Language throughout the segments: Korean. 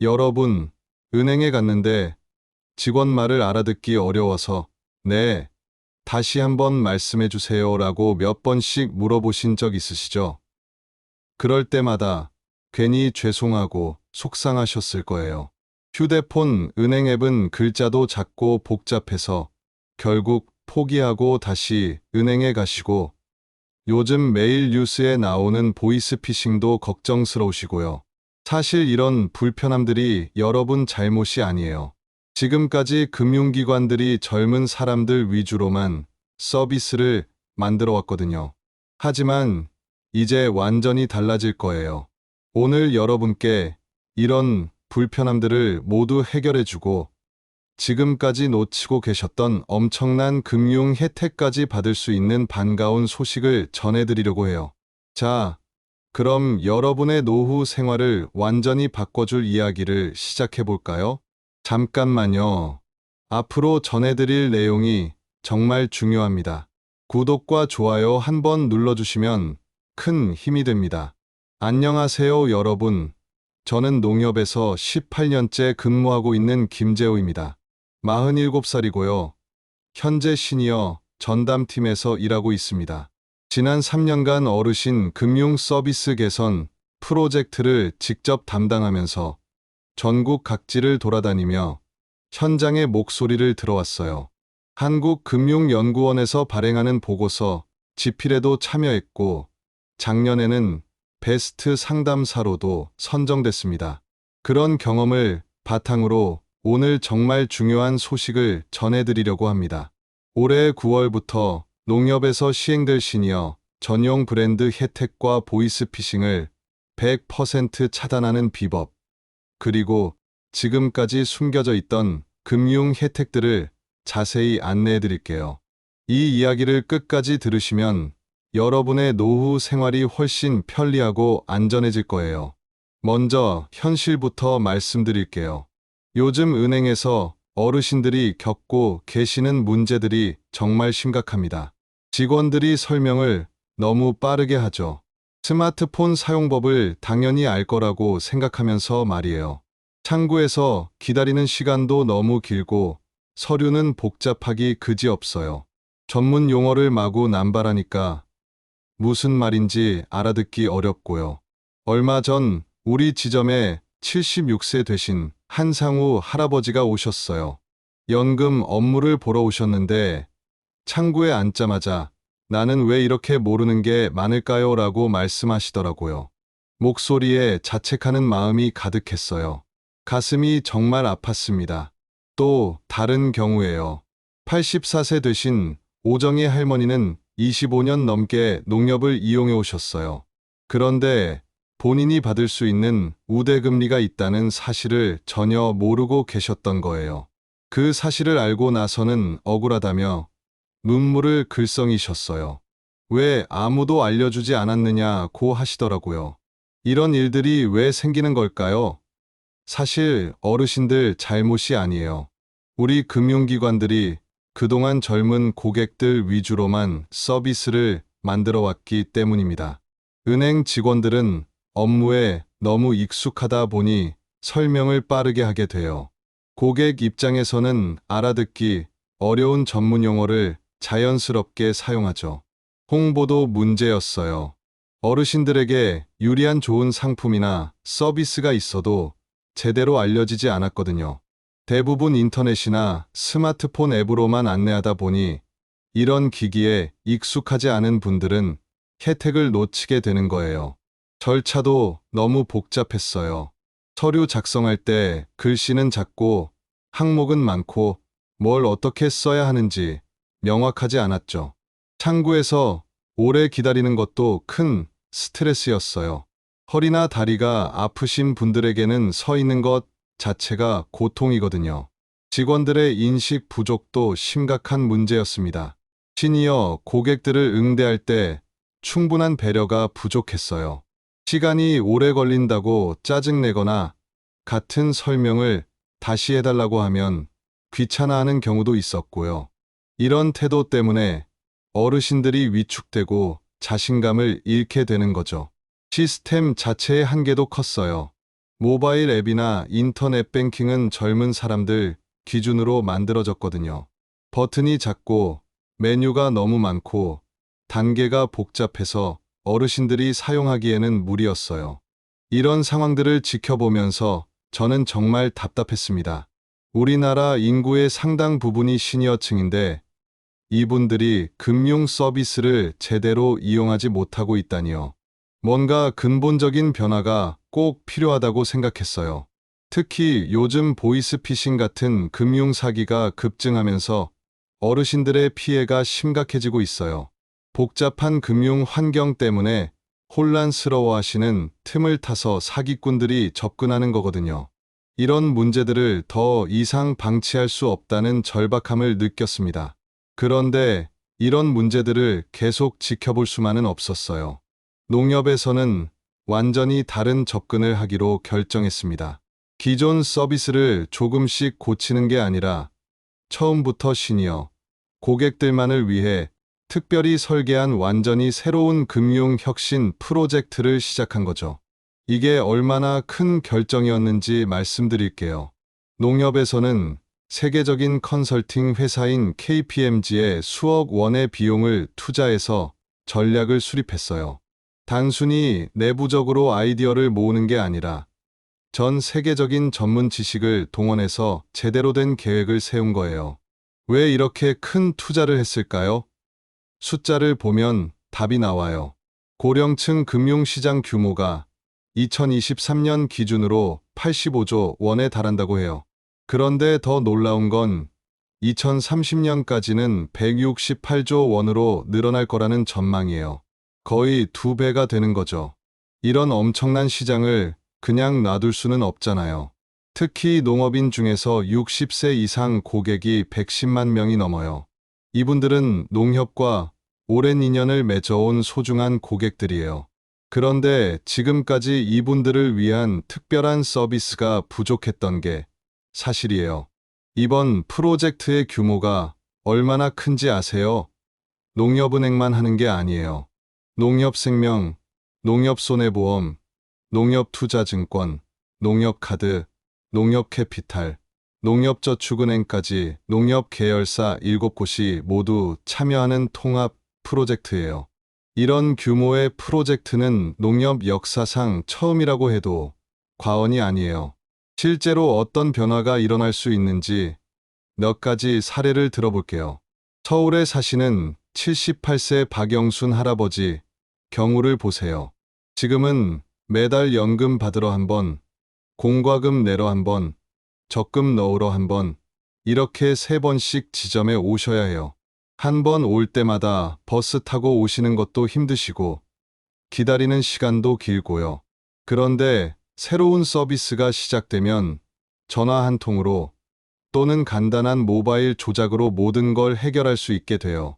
여러분, 은행에 갔는데 직원 말을 알아듣기 어려워서 네, 다시 한번 말씀해 주세요 라고 몇 번씩 물어보신 적 있으시죠? 그럴 때마다 괜히 죄송하고 속상하셨을 거예요. 휴대폰 은행 앱은 글자도 작고 복잡해서 결국 포기하고 다시 은행에 가시고 요즘 매일 뉴스에 나오는 보이스피싱도 걱정스러우시고요. 사실 이런 불편함들이 여러분 잘못이 아니에요. 지금까지 금융기관들이 젊은 사람들 위주로만 서비스를 만들어 왔거든요. 하지만 이제 완전히 달라질 거예요. 오늘 여러분께 이런 불편함들을 모두 해결해주고 지금까지 놓치고 계셨던 엄청난 금융 혜택까지 받을 수 있는 반가운 소식을 전해드리려고 해요. 자, 그럼 여러분의 노후 생활을 완전히 바꿔줄 이야기를 시작해볼까요? 잠깐만요. 앞으로 전해드릴 내용이 정말 중요합니다. 구독과 좋아요 한번 눌러주시면 큰 힘이 됩니다. 안녕하세요, 여러분. 저는 농협에서 18년째 근무하고 있는 김재호입니다. 47살이고요. 현재 시니어 전담팀에서 일하고 있습니다. 지난 3년간 어르신 금융 서비스 개선 프로젝트를 직접 담당하면서 전국 각지를 돌아다니며 현장의 목소리를 들어왔어요. 한국금융연구원에서 발행하는 보고서 지필에도 참여했고 작년에는 베스트 상담사로도 선정됐습니다. 그런 경험을 바탕으로 오늘 정말 중요한 소식을 전해드리려고 합니다. 올해 9월부터 농협에서 시행될 시니어 전용 브랜드 혜택과 보이스피싱을 100% 차단하는 비법, 그리고 지금까지 숨겨져 있던 금융 혜택들을 자세히 안내해 드릴게요. 이 이야기를 끝까지 들으시면 여러분의 노후 생활이 훨씬 편리하고 안전해질 거예요. 먼저 현실부터 말씀드릴게요. 요즘 은행에서 어르신들이 겪고 계시는 문제들이 정말 심각합니다. 직원들이 설명을 너무 빠르게 하죠. 스마트폰 사용법을 당연히 알 거라고 생각하면서 말이에요. 창구에서 기다리는 시간도 너무 길고 서류는 복잡하기 그지없어요. 전문 용어를 마구 남발하니까 무슨 말인지 알아듣기 어렵고요. 얼마 전 우리 지점에 76세 되신 한상우 할아버지가 오셨어요. 연금 업무를 보러 오셨는데 창구에 앉자마자 나는 왜 이렇게 모르는 게 많을까요? 라고 말씀하시더라고요. 목소리에 자책하는 마음이 가득했어요. 가슴이 정말 아팠습니다. 또 다른 경우에요. 84세 되신 오정희 할머니는 25년 넘게 농협을 이용해 오셨어요. 그런데 본인이 받을 수 있는 우대금리가 있다는 사실을 전혀 모르고 계셨던 거예요. 그 사실을 알고 나서는 억울하다며 눈물을 글썽이셨어요. 왜 아무도 알려주지 않았느냐고 하시더라고요. 이런 일들이 왜 생기는 걸까요? 사실 어르신들 잘못이 아니에요. 우리 금융기관들이 그동안 젊은 고객들 위주로만 서비스를 만들어 왔기 때문입니다. 은행 직원들은 업무에 너무 익숙하다 보니 설명을 빠르게 하게 돼요. 고객 입장에서는 알아듣기 어려운 전문 용어를 자연스럽게 사용하죠. 홍보도 문제였어요. 어르신들에게 유리한 좋은 상품이나 서비스가 있어도 제대로 알려지지 않았거든요. 대부분 인터넷이나 스마트폰 앱으로만 안내하다 보니 이런 기기에 익숙하지 않은 분들은 혜택을 놓치게 되는 거예요. 절차도 너무 복잡했어요. 서류 작성할 때 글씨는 작고 항목은 많고 뭘 어떻게 써야 하는지 명확하지 않았죠. 창구에서 오래 기다리는 것도 큰 스트레스였어요. 허리나 다리가 아프신 분들에게는 서 있는 것 자체가 고통이거든요. 직원들의 인식 부족도 심각한 문제였습니다. 시니어 고객들을 응대할 때 충분한 배려가 부족했어요. 시간이 오래 걸린다고 짜증내거나 같은 설명을 다시 해달라고 하면 귀찮아하는 경우도 있었고요. 이런 태도 때문에 어르신들이 위축되고 자신감을 잃게 되는 거죠. 시스템 자체의 한계도 컸어요. 모바일 앱이나 인터넷 뱅킹은 젊은 사람들 기준으로 만들어졌거든요. 버튼이 작고 메뉴가 너무 많고 단계가 복잡해서 어르신들이 사용하기에는 무리였어요. 이런 상황들을 지켜보면서 저는 정말 답답했습니다. 우리나라 인구의 상당 부분이 시니어층인데 이분들이 금융 서비스를 제대로 이용하지 못하고 있다니요. 뭔가 근본적인 변화가 꼭 필요하다고 생각했어요. 특히 요즘 보이스피싱 같은 금융 사기가 급증하면서 어르신들의 피해가 심각해지고 있어요. 복잡한 금융 환경 때문에 혼란스러워하시는 틈을 타서 사기꾼들이 접근하는 거거든요. 이런 문제들을 더 이상 방치할 수 없다는 절박함을 느꼈습니다. 그런데 이런 문제들을 계속 지켜볼 수만은 없었어요. 농협에서는 완전히 다른 접근을 하기로 결정했습니다. 기존 서비스를 조금씩 고치는 게 아니라 처음부터 시니어 고객들만을 위해 특별히 설계한 완전히 새로운 금융 혁신 프로젝트를 시작한 거죠. 이게 얼마나 큰 결정이었는지 말씀드릴게요. 농협에서는 세계적인 컨설팅 회사인 KPMG에 수억 원의 비용을 투자해서 전략을 수립했어요. 단순히 내부적으로 아이디어를 모으는 게 아니라 전 세계적인 전문 지식을 동원해서 제대로 된 계획을 세운 거예요. 왜 이렇게 큰 투자를 했을까요? 숫자를 보면 답이 나와요. 고령층 금융시장 규모가 2023년 기준으로 85조 원에 달한다고 해요. 그런데 더 놀라운 건 2030년까지는 168조 원으로 늘어날 거라는 전망이에요. 거의 두 배가 되는 거죠. 이런 엄청난 시장을 그냥 놔둘 수는 없잖아요. 특히 농업인 중에서 60세 이상 고객이 110만 명이 넘어요. 이분들은 농협과 오랜 인연을 맺어온 소중한 고객들이에요. 그런데 지금까지 이분들을 위한 특별한 서비스가 부족했던 게 사실이에요. 이번 프로젝트의 규모가 얼마나 큰지 아세요? 농협은행만 하는 게 아니에요. 농협생명, 농협손해보험, 농협투자증권, 농협카드, 농협캐피탈, 농협저축은행까지 농협 계열사 7곳이 모두 참여하는 통합 프로젝트예요. 이런 규모의 프로젝트는 농협 역사상 처음이라고 해도 과언이 아니에요. 실제로 어떤 변화가 일어날 수 있는지 몇 가지 사례를 들어볼게요. 서울에 사시는 78세 박영순 할아버지 경우를 보세요. 지금은 매달 연금 받으러 한 번, 공과금 내러 한 번, 적금 넣으러 한 번, 이렇게 세 번씩 지점에 오셔야 해요. 한 번 올 때마다 버스 타고 오시는 것도 힘드시고, 기다리는 시간도 길고요. 그런데 새로운 서비스가 시작되면 전화 한 통으로 또는 간단한 모바일 조작으로 모든 걸 해결할 수 있게 돼요.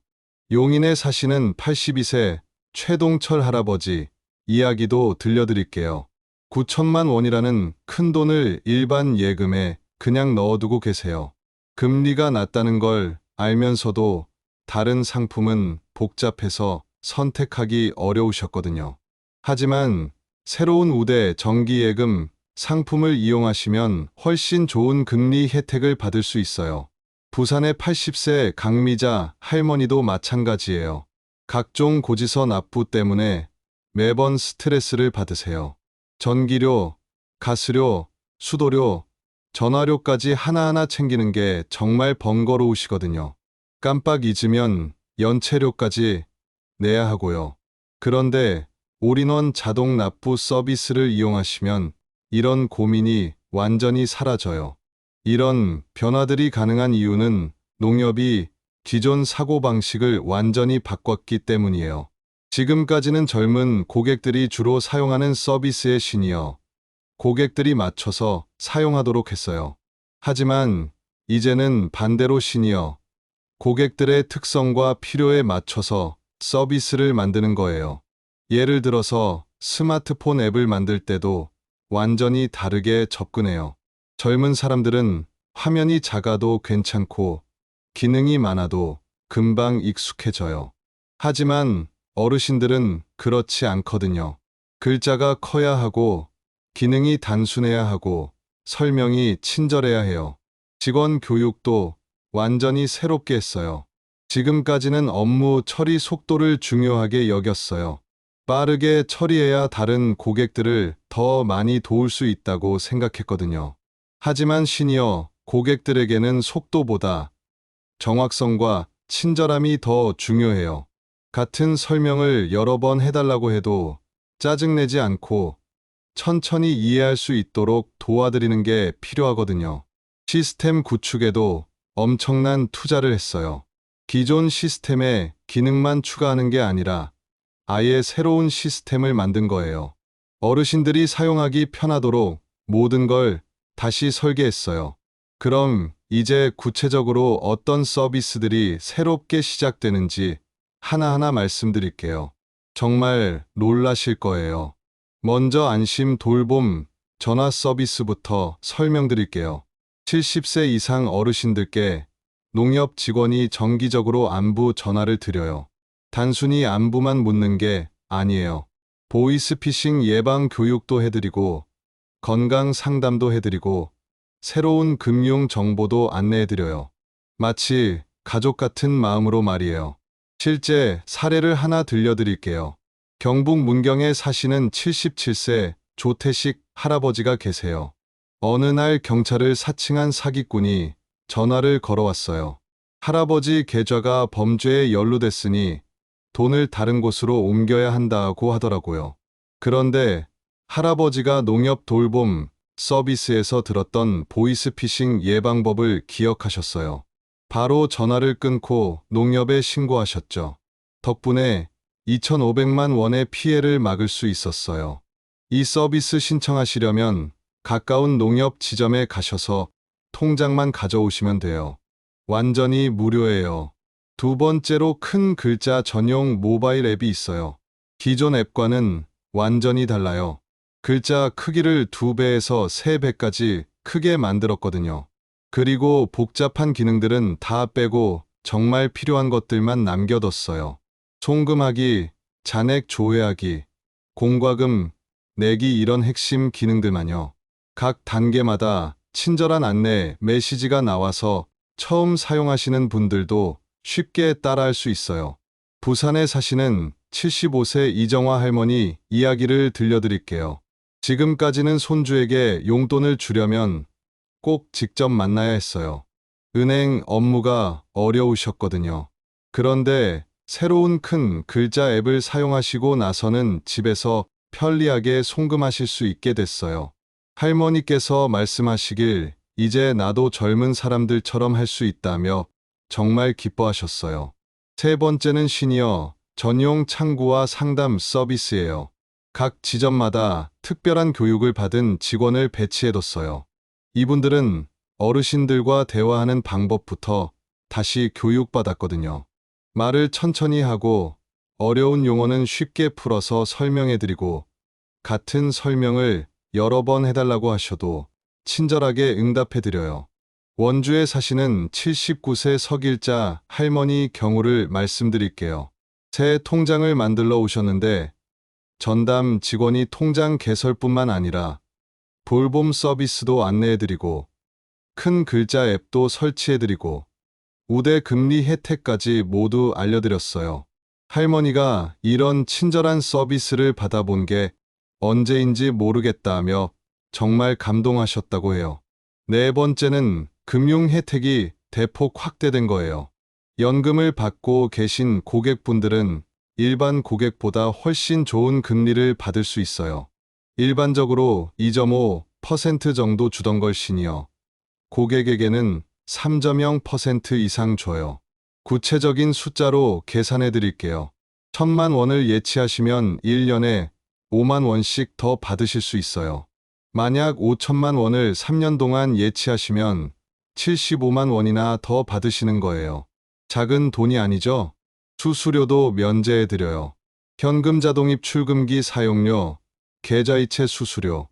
용인에 사시는 82세 최동철 할아버지 이야기도 들려드릴게요. 9천만 원이라는 큰 돈을 일반 예금에 그냥 넣어두고 계세요. 금리가 낮다는 걸 알면서도 다른 상품은 복잡해서 선택하기 어려우셨거든요. 하지만 새로운 우대 정기예금 상품을 이용하시면 훨씬 좋은 금리 혜택을 받을 수 있어요. 부산의 80세 강미자 할머니도 마찬가지예요. 각종 고지서 납부 때문에 매번 스트레스를 받으세요. 전기료, 가스료, 수도료, 전화료까지 하나하나 챙기는 게 정말 번거로우시거든요. 깜빡 잊으면 연체료까지 내야 하고요. 그런데 올인원 자동 납부 서비스를 이용하시면 이런 고민이 완전히 사라져요. 이런 변화들이 가능한 이유는 농협이 기존 사고방식을 완전히 바꿨기 때문이에요. 지금까지는 젊은 고객들이 주로 사용하는 서비스의 시니어 고객들이 맞춰서 사용하도록 했어요. 하지만 이제는 반대로 시니어 고객들의 특성과 필요에 맞춰서 서비스를 만드는 거예요. 예를 들어서 스마트폰 앱을 만들 때도 완전히 다르게 접근해요. 젊은 사람들은 화면이 작아도 괜찮고 기능이 많아도 금방 익숙해져요. 하지만 어르신들은 그렇지 않거든요. 글자가 커야 하고 기능이 단순해야 하고 설명이 친절해야 해요. 직원 교육도 완전히 새롭게 했어요. 지금까지는 업무 처리 속도를 중요하게 여겼어요. 빠르게 처리해야 다른 고객들을 더 많이 도울 수 있다고 생각했거든요. 하지만 시니어 고객들에게는 속도보다 정확성과 친절함이 더 중요해요. 같은 설명을 여러 번 해달라고 해도 짜증내지 않고 천천히 이해할 수 있도록 도와드리는 게 필요하거든요. 시스템 구축에도 엄청난 투자를 했어요. 기존 시스템에 기능만 추가하는 게 아니라 아예 새로운 시스템을 만든 거예요. 어르신들이 사용하기 편하도록 모든 걸 다시 설계했어요. 그럼 이제 구체적으로 어떤 서비스들이 새롭게 시작되는지 하나하나 말씀드릴게요. 정말 놀라실 거예요. 먼저 안심 돌봄 전화 서비스부터 설명드릴게요. 70세 이상 어르신들께 농협 직원이 정기적으로 안부 전화를 드려요. 단순히 안부만 묻는 게 아니에요. 보이스피싱 예방 교육도 해드리고 건강 상담도 해드리고 새로운 금융 정보도 안내해드려요. 마치 가족 같은 마음으로 말이에요. 실제 사례를 하나 들려드릴게요. 경북 문경에 사시는 77세 조태식 할아버지가 계세요. 어느 날 경찰을 사칭한 사기꾼이 전화를 걸어왔어요. 할아버지 계좌가 범죄에 연루됐으니 돈을 다른 곳으로 옮겨야 한다고 하더라고요. 그런데 할아버지가 농협 돌봄 서비스에서 들었던 보이스피싱 예방법을 기억하셨어요. 바로 전화를 끊고 농협에 신고하셨죠. 덕분에 2,500만 원의 피해를 막을 수 있었어요. 이 서비스 신청하시려면 가까운 농협 지점에 가셔서 통장만 가져오시면 돼요. 완전히 무료예요. 두 번째로 큰 글자 전용 모바일 앱이 있어요. 기존 앱과는 완전히 달라요. 글자 크기를 두 배에서 세 배까지 크게 만들었거든요. 그리고 복잡한 기능들은 다 빼고 정말 필요한 것들만 남겨뒀어요. 송금하기, 잔액 조회하기, 공과금, 내기 이런 핵심 기능들만요. 각 단계마다 친절한 안내 메시지가 나와서 처음 사용하시는 분들도 쉽게 따라할 수 있어요. 부산에 사시는 75세 이정화 할머니 이야기를 들려드릴게요. 지금까지는 손주에게 용돈을 주려면 꼭 직접 만나야 했어요. 은행 업무가 어려우셨거든요. 그런데 새로운 큰 글자 앱을 사용하시고 나서는 집에서 편리하게 송금하실 수 있게 됐어요. 할머니께서 말씀하시길 이제 나도 젊은 사람들처럼 할 수 있다며 정말 기뻐하셨어요. 세 번째는 시니어 전용 창구와 상담 서비스예요. 각 지점마다 특별한 교육을 받은 직원을 배치해뒀어요. 이분들은 어르신들과 대화하는 방법부터 다시 교육받았거든요. 말을 천천히 하고 어려운 용어는 쉽게 풀어서 설명해드리고 같은 설명을 여러 번 해달라고 하셔도 친절하게 응답해드려요. 원주에 사시는 79세 석일자 할머니 경우를 말씀드릴게요. 새 통장을 만들러 오셨는데 전담 직원이 통장 개설뿐만 아니라 볼봄 서비스도 안내해드리고 큰 글자 앱도 설치해드리고 우대 금리 혜택까지 모두 알려드렸어요. 할머니가 이런 친절한 서비스를 받아본 게 언제인지 모르겠다며 정말 감동하셨다고 해요. 네 번째는 금융 혜택이 대폭 확대된 거예요. 연금을 받고 계신 고객분들은 일반 고객보다 훨씬 좋은 금리를 받을 수 있어요. 일반적으로 2.5% 정도 주던 걸 시니어 고객에게는 3.0% 이상 줘요. 구체적인 숫자로 계산해 드릴게요. 천만 원을 예치하시면 1년에 5만 원씩 더 받으실 수 있어요. 만약 5천만 원을 3년 동안 예치하시면 75만 원이나 더 받으시는 거예요. 작은 돈이 아니죠? 수수료도 면제해 드려요. 현금 자동입 출금기 사용료, 계좌이체 수수료,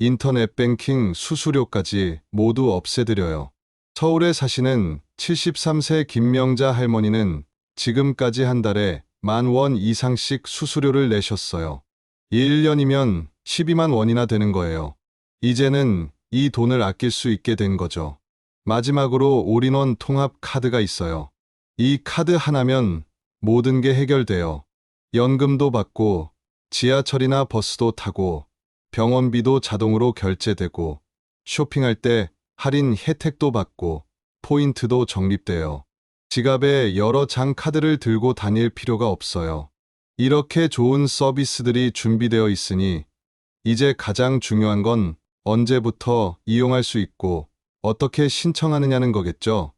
인터넷 뱅킹 수수료까지 모두 없애드려요. 서울에 사시는 73세 김명자 할머니는 지금까지 한 달에 만 원 이상씩 수수료를 내셨어요. 1년이면 12만 원이나 되는 거예요. 이제는 이 돈을 아낄 수 있게 된 거죠. 마지막으로 올인원 통합 카드가 있어요. 이 카드 하나면 모든 게 해결돼요. 연금도 받고 지하철이나 버스도 타고 병원비도 자동으로 결제되고 쇼핑할 때 할인 혜택도 받고 포인트도 적립돼요. 지갑에 여러 장 카드를 들고 다닐 필요가 없어요. 이렇게 좋은 서비스들이 준비되어 있으니 이제 가장 중요한 건 언제부터 이용할 수 있고 어떻게 신청하느냐는 거겠죠?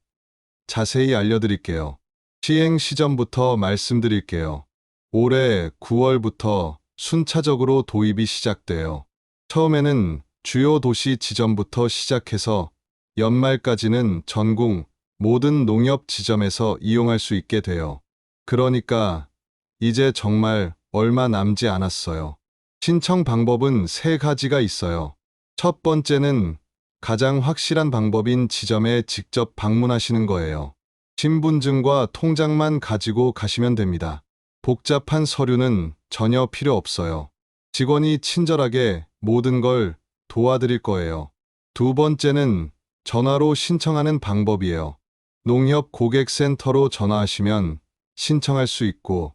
자세히 알려드릴게요. 시행 시점부터 말씀드릴게요. 올해 9월부터 순차적으로 도입이 시작돼요. 처음에는 주요 도시 지점부터 시작해서 연말까지는 전국 모든 농협 지점에서 이용할 수 있게 돼요. 그러니까 이제 정말 얼마 남지 않았어요. 신청 방법은 세 가지가 있어요. 첫 번째는 가장 확실한 방법인 지점에 직접 방문하시는 거예요. 신분증과 통장만 가지고 가시면 됩니다. 복잡한 서류는 전혀 필요 없어요. 직원이 친절하게 모든 걸 도와드릴 거예요. 두 번째는 전화로 신청하는 방법이에요. 농협 고객센터로 전화하시면 신청할 수 있고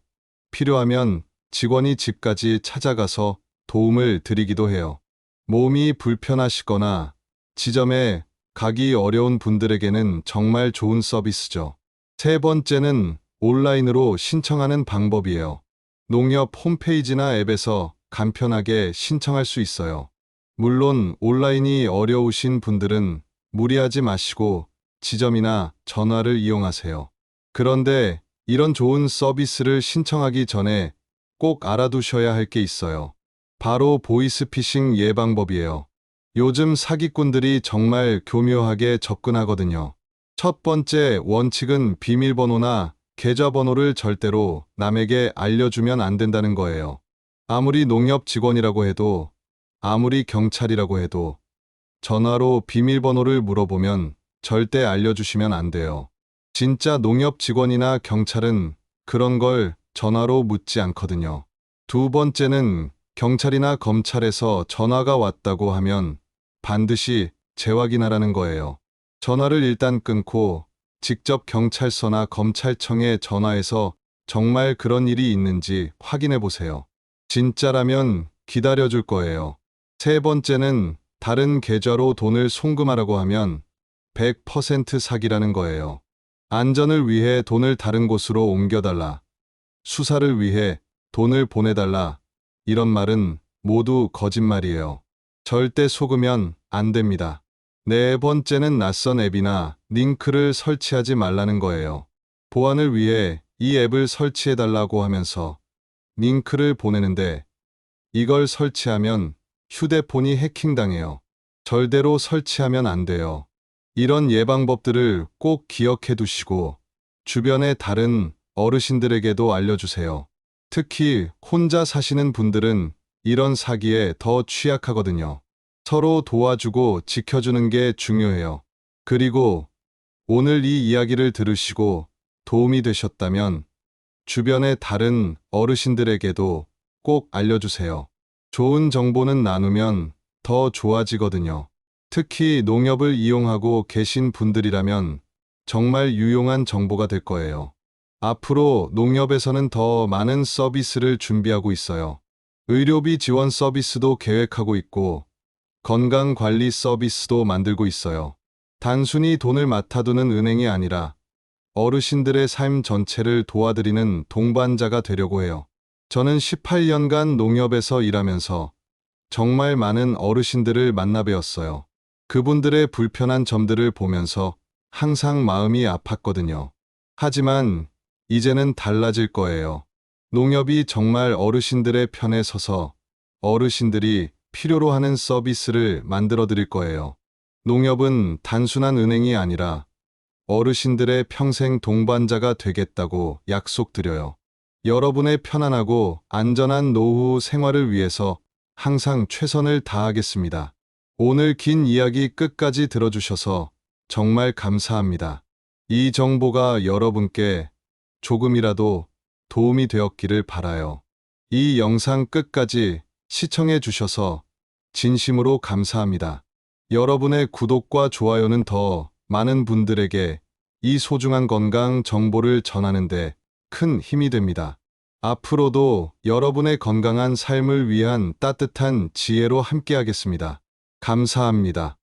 필요하면 직원이 집까지 찾아가서 도움을 드리기도 해요. 몸이 불편하시거나 지점에 가기 어려운 분들에게는 정말 좋은 서비스죠. 세 번째는 온라인으로 신청하는 방법이에요. 농협 홈페이지나 앱에서 간편하게 신청할 수 있어요. 물론 온라인이 어려우신 분들은 무리하지 마시고 지점이나 전화를 이용하세요. 그런데 이런 좋은 서비스를 신청하기 전에 꼭 알아두셔야 할 게 있어요. 바로 보이스피싱 예방법이에요. 요즘 사기꾼들이 정말 교묘하게 접근하거든요. 첫 번째 원칙은 비밀번호나 계좌번호를 절대로 남에게 알려주면 안 된다는 거예요. 아무리 농협 직원이라고 해도, 아무리 경찰이라고 해도, 전화로 비밀번호를 물어보면 절대 알려주시면 안 돼요. 진짜 농협 직원이나 경찰은 그런 걸 전화로 묻지 않거든요. 두 번째는 경찰이나 검찰에서 전화가 왔다고 하면 반드시 재확인하라는 거예요. 전화를 일단 끊고 직접 경찰서나 검찰청에 전화해서 정말 그런 일이 있는지 확인해 보세요. 진짜라면 기다려줄 거예요. 세 번째는 다른 계좌로 돈을 송금하라고 하면 100% 사기라는 거예요. 안전을 위해 돈을 다른 곳으로 옮겨달라. 수사를 위해 돈을 보내달라. 이런 말은 모두 거짓말이에요. 절대 속으면 안 됩니다. 네 번째는 낯선 앱이나 링크를 설치하지 말라는 거예요. 보안을 위해 이 앱을 설치해달라고 하면서 링크를 보내는데 이걸 설치하면 휴대폰이 해킹당해요. 절대로 설치하면 안 돼요. 이런 예방법들을 꼭 기억해 두시고 주변의 다른 어르신들에게도 알려주세요. 특히 혼자 사시는 분들은 이런 사기에 더 취약하거든요. 서로 도와주고 지켜주는 게 중요해요. 그리고 오늘 이 이야기를 들으시고 도움이 되셨다면 주변의 다른 어르신들에게도 꼭 알려주세요. 좋은 정보는 나누면 더 좋아지거든요. 특히 농협을 이용하고 계신 분들이라면 정말 유용한 정보가 될 거예요. 앞으로 농협에서는 더 많은 서비스를 준비하고 있어요. 의료비 지원 서비스도 계획하고 있고 건강관리 서비스도 만들고 있어요. 단순히 돈을 맡아두는 은행이 아니라 어르신들의 삶 전체를 도와드리는 동반자가 되려고 해요. 저는 18년간 농협에서 일하면서 정말 많은 어르신들을 만나 뵈었어요. 그분들의 불편한 점들을 보면서 항상 마음이 아팠거든요. 하지만 이제는 달라질 거예요. 농협이 정말 어르신들의 편에 서서 어르신들이 필요로 하는 서비스를 만들어 드릴 거예요. 농협은 단순한 은행이 아니라 어르신들의 평생 동반자가 되겠다고 약속드려요. 여러분의 편안하고 안전한 노후 생활을 위해서 항상 최선을 다하겠습니다. 오늘 긴 이야기 끝까지 들어주셔서 정말 감사합니다. 이 정보가 여러분께 조금이라도 도움이 되었기를 바라요. 이 영상 끝까지 시청해 주셔서 진심으로 감사합니다. 여러분의 구독과 좋아요는 더 많은 분들에게 이 소중한 건강 정보를 전하는데 큰 힘이 됩니다. 앞으로도 여러분의 건강한 삶을 위한 따뜻한 지혜로 함께하겠습니다. 감사합니다.